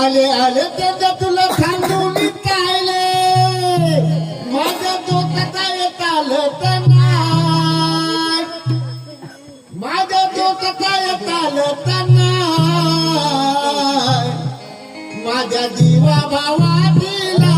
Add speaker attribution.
Speaker 1: आले आले त्याच्या तुला सांगून काय माझ्या डोक्याचा येत आलं तर नाही. माझ्या डोक्याचा येत आलं तर नाही. माझ्या जीवा भावा दिला